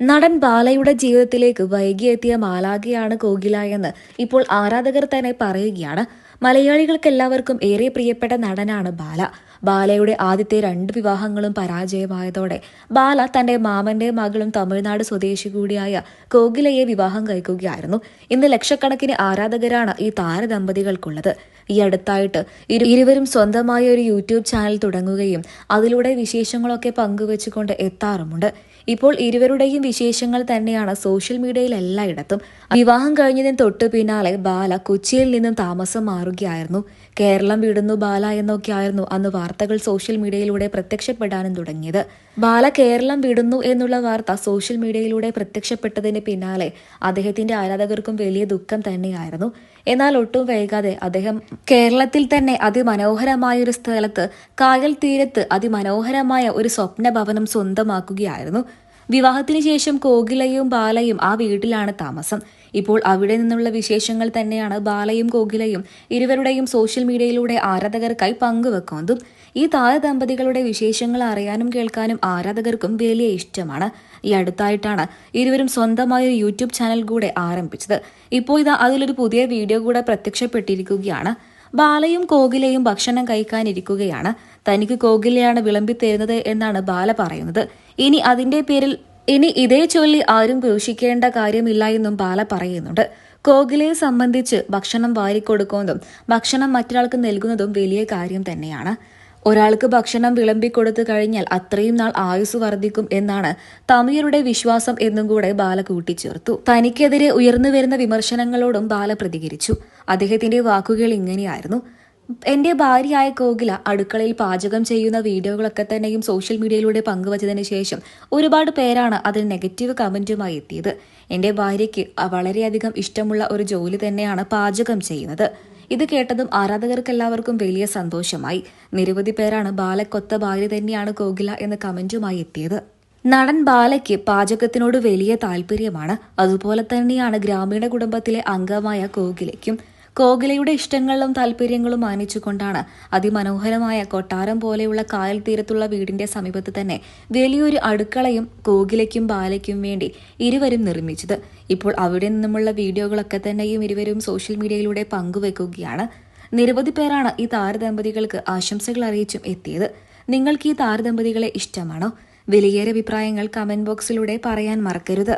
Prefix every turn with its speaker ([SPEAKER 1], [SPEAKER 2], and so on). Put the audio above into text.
[SPEAKER 1] നടൻ ബാലയുടെ ജീവിതത്തിലേക്ക് വൈകിയെത്തിയ മാലാഖയാണ് കോകില എന്ന് ഇപ്പോൾ ആരാധകർ തന്നെ പറയുകയാണ്. മലയാളികൾക്കെല്ലാവർക്കും ഏറെ പ്രിയപ്പെട്ട നടനാണ് ബാല. ബാലയുടെ ആദ്യത്തെ രണ്ട് വിവാഹങ്ങളും പരാജയമായതോടെ ബാല തന്റെ മാമന്റെ മകളും തമിഴ്നാട് സ്വദേശി കൂടിയായ കോകിലയെ വിവാഹം കഴിക്കുകയായിരുന്നു. ഇന്ന് ലക്ഷക്കണക്കിന് ആരാധകരാണ് ഈ താരദമ്പതികൾക്കുള്ളത്. ഈ അടുത്തായിട്ട് ഇരുവരും സ്വന്തമായ ഒരു യൂട്യൂബ് ചാനൽ തുടങ്ങുകയും അതിലൂടെ വിശേഷങ്ങളൊക്കെ പങ്കുവെച്ചുകൊണ്ട് എത്താറുമുണ്ട്. ഇപ്പോൾ ഇരുവരുടെയും വിശേഷങ്ങൾ തന്നെയാണ് സോഷ്യൽ മീഡിയയിൽ എല്ലായിടത്തും. വിവാഹം കഴിഞ്ഞതിന് തൊട്ടു പിന്നാലെ ബാല കൊച്ചിയിൽ നിന്നും താമസം മാറുകയായിരുന്നു കേരളം വിടുന്നു ബാല എന്നൊക്കെയായിരുന്നു അന്ന് വാർത്തകൾ സോഷ്യൽ മീഡിയയിലൂടെ പ്രത്യക്ഷപ്പെടാനും തുടങ്ങിയത്. ബാല കേരളം വിടുന്നു എന്നുള്ള വാർത്ത സോഷ്യൽ മീഡിയയിലൂടെ പ്രത്യക്ഷപ്പെട്ടതിന് പിന്നാലെ അദ്ദേഹത്തിന്റെ ആരാധകർക്കും വലിയ ദുഃഖം തന്നെയായിരുന്നു. എന്നാൽ ഒട്ടും വൈകാതെ അദ്ദേഹം കേരളത്തിൽ തന്നെ അതിമനോഹരമായ ഒരു സ്ഥലത്ത് കായൽ തീരത്ത് അതിമനോഹരമായ ഒരു സ്വപ്ന ഭവനം സ്വന്തമാക്കുകയായിരുന്നു. വിവാഹത്തിന് ശേഷം കോകിലയും ബാലയും ആ വീട്ടിലാണ് താമസം. ഇപ്പോൾ അവിടെ നിന്നുള്ള വിശേഷങ്ങൾ തന്നെയാണ് ബാലയും കോകിലയും ഇരുവരുടെയും സോഷ്യൽ മീഡിയയിലൂടെ ആരാധകർക്കായി പങ്കുവെക്കുന്നതും. ഈ താരദമ്പതികളുടെ വിശേഷങ്ങൾ അറിയാനും കേൾക്കാനും ആരാധകർക്കും വലിയ ഇഷ്ടമാണ്. ഈ അടുത്തായിട്ടാണ് ഇരുവരും സ്വന്തമായ ഒരു യൂട്യൂബ് ചാനൽ കൂടെ ആരംഭിച്ചത്. ഇപ്പോൾ ഇതാ അതിലൊരു പുതിയ വീഡിയോ കൂടെ പ്രത്യക്ഷപ്പെട്ടിരിക്കുകയാണ്. ബാലയും കോകിലയും ഭക്ഷണം കഴിക്കാനിരിക്കുകയാണ്. തനിക്ക് കോകിലയാണ് വിളമ്പി തരുന്നത് എന്നാണ് ബാല പറയുന്നത്. ഇനി അതിന്റെ പേരിൽ ഇനി ഇതേ ചൊല്ലി ആരും ക്രൂശിക്കേണ്ട കാര്യമില്ല എന്നും ബാല പറയുന്നുണ്ട്. കോകിലയെ സംബന്ധിച്ച് ഭക്ഷണം വാരിക്കൊടുക്കുന്നതും ഭക്ഷണം മറ്റൊരാൾക്ക് നൽകുന്നതും വലിയ കാര്യം തന്നെയാണ്. ഒരാൾക്ക് ഭക്ഷണം വിളമ്പിക്കൊടുത്തു കഴിഞ്ഞാൽ അത്രയും നാൾ ആയുസ് വർദ്ധിക്കും എന്നാണ് തമിഴരുടെ വിശ്വാസം എന്നും കൂടെ ബാല കൂട്ടിച്ചേർത്തു. തനിക്കെതിരെ ഉയർന്നു വരുന്ന വിമർശനങ്ങളോടും ബാല പ്രതികരിച്ചു. അദ്ദേഹത്തിന്റെ വാക്കുകൾ ഇങ്ങനെയായിരുന്നു. എന്റെ ഭാര്യയായ കോകില അടുക്കളയിൽ പാചകം ചെയ്യുന്ന വീഡിയോകളൊക്കെ തന്നെയും സോഷ്യൽ മീഡിയയിലൂടെ പങ്കുവച്ചതിന് ശേഷം ഒരുപാട് പേരാണ് അതിന് നെഗറ്റീവ് കമന്റുമായി എത്തിയത്. എന്റെ ഭാര്യയ്ക്ക് വളരെയധികം ഇഷ്ടമുള്ള ഒരു ജോലി തന്നെയാണ് പാചകം ചെയ്യുന്നത്. ഇത് കേട്ടതും ആരാധകർക്കെല്ലാവർക്കും വലിയ സന്തോഷമായി. നിരവധി പേരാണ് ബാലക്കൊത്ത ഭാര്യ തന്നെയാണ് കോകില എന്ന കമന്റുമായി എത്തിയത്. നടൻ ബാലയ്ക്ക് പാചകത്തിനോട് വലിയ താല്പര്യമാണ്. അതുപോലെ തന്നെയാണ് ഗ്രാമീണ കുടുംബത്തിലെ അംഗമായ കോകിലയ്ക്കും കോകിലയുടെ ഇഷ്ടങ്ങളും താല്പര്യങ്ങളും മാനിച്ചുകൊണ്ടാണ് അതിമനോഹരമായ കൊട്ടാരം പോലെയുള്ള കായൽ തീരത്തുള്ള വീടിന്റെ സമീപത്ത് തന്നെ വലിയൊരു അടുക്കളയും കോകിലയ്ക്കും ബാലയ്ക്കും വേണ്ടി ഇരുവരും നിർമ്മിച്ചത്. ഇപ്പോൾ അവിടെ നിന്നുമുള്ള വീഡിയോകളൊക്കെ തന്നെയും ഇരുവരും സോഷ്യൽ മീഡിയയിലൂടെ പങ്കുവെക്കുകയാണ്. നിരവധി പേരാണ് ഈ താരദമ്പതികൾക്ക് ആശംസകൾ അറിയിച്ചും എത്തിയത്. നിങ്ങൾക്ക് ഈ താരദമ്പതികളെ ഇഷ്ടമാണോ? വിലയേറെ അഭിപ്രായങ്ങൾ കമന്റ് ബോക്സിലൂടെ പറയാൻ മറക്കരുത്.